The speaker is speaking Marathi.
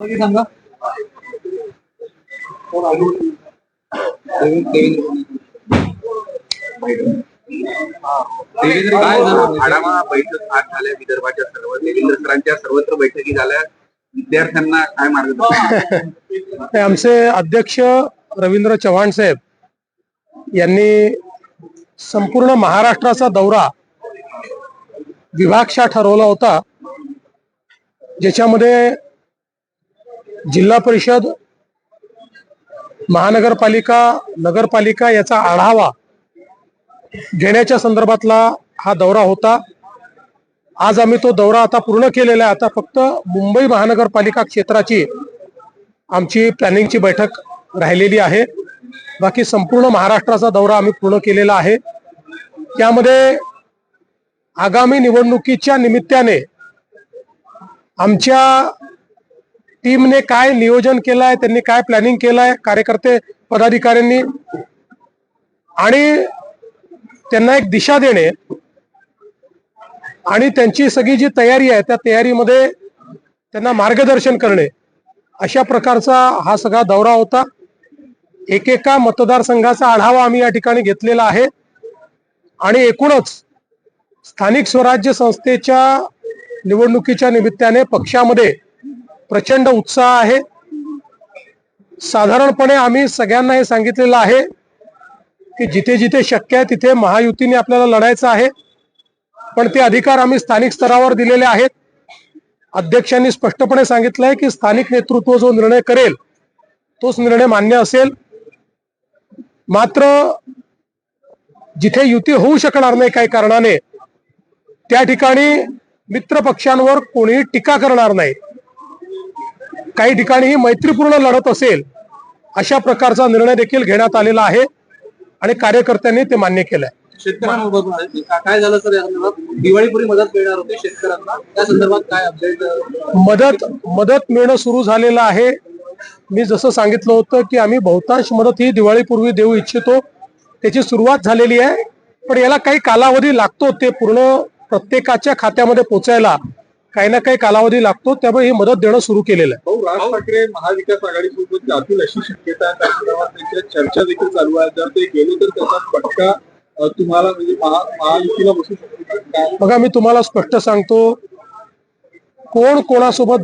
तुम्ही सांगा. देवेंद्र काय झालं? आढावा बैठक आज झाल्या विदर्भाच्या सर्व देवेंद्र सरांच्या सर्वत्र बैठकी झाल्या. विद्यार्थ्यांना काय मार्गदर्शन? ते आमचे अध्यक्ष रवींद्र चव्हाण साहेब यांनी संपूर्ण महाराष्ट्राचा दौरा विभागशा ठरवला होता ज्याच्यामध्ये जिल्हा परिषद महानगरपालिका नगरपालिका याचा आढावा घेण्याच्या संदर्भातला हा दौरा होता. आज आम्ही तो दौरा आता पूर्ण केलेला आहे. आता फक्त मुंबई महानगरपालिका क्षेत्राची आमची प्लॅनिंगची बैठक राहिलेली आहे. बाकी संपूर्ण महाराष्ट्राचा दौरा आम्ही पूर्ण केलेला आहे. त्यामध्ये आगामी निवडणुकीच्या निमित्ताने आमच्या टीमने काय नियोजन केलं आहे त्यांनी काय प्लॅनिंग केलं आहे कार्यकर्ते पदाधिकाऱ्यांनी? आणि त्यांना एक दिशा देणे आणि त्यांची सगळी जी तयारी आहे त्या तयारीमध्ये त्यांना मार्गदर्शन करणे अशा प्रकारचा हा सगळा दौरा होता. एकेका मतदारसंघाचा आढावा आम्ही या ठिकाणी घेतलेला आहे. आणि एकूणच स्थानिक स्वराज्य संस्थेच्या निवडणुकीच्या निमित्ताने पक्षामध्ये प्रचंड उत्साह आहे. साधारणपणे आम्ही सगळ्यांना हे सांगितलेलं आहे की जिथे जिथे शक्य आहे तिथे महायुतीने आपल्याला लढायचं आहे. पण ते अधिकार आम्ही स्थानिक स्तरावर दिलेले आहेत. अध्यक्षांनी स्पष्टपणे सांगितलंय की स्थानिक नेतृत्व जो निर्णय करेल तोच निर्णय मान्य असेल. मात्र जिथे युती होऊ शकणार नाही काही कारणाने त्या ठिकाणी मित्र पक्षांवर कोणीही टीका करणार नाही. काही ठिकाणी ही मैत्रीपूर्ण लढत असेल अशा प्रकारचा निर्णय देखील घेण्यात आलेला आहे आणि कार्यकर्त्यांनी ते मान्य केलंय. काय झालं सर दिवाळीपूर्वी मदत मिळणार होती शेतकऱ्यांना. त्या संदर्भात काय अपडेट मदत मदत मिळणं सुरू झालेलं आहे. मी जसं सांगितलं होतं की आम्ही बहुतांश मदत ही दिवाळीपूर्वी देऊ इच्छितो. त्याची सुरुवात झालेली आहे. पण याला काही कालावधी लागतो ते पूर्ण प्रत्येकाच्या खात्यामध्ये पोचायला. काही ना काही कालावधी लागतो त्यामुळे ही मदत देणं सुरू केलेलं आहे. भाऊ राज ठाकरे महाविकास आघाडी सोबत जातील अशी शक्यता त्यांच्या चर्चा देखील चालू आहे. जर ते गेले तर त्याचा फटका तुम्हाला म्हणजे महा महायुतीला बसू शकतो. बघा मी तुम्हाला स्पष्ट सांगतो कोण कोणासोबत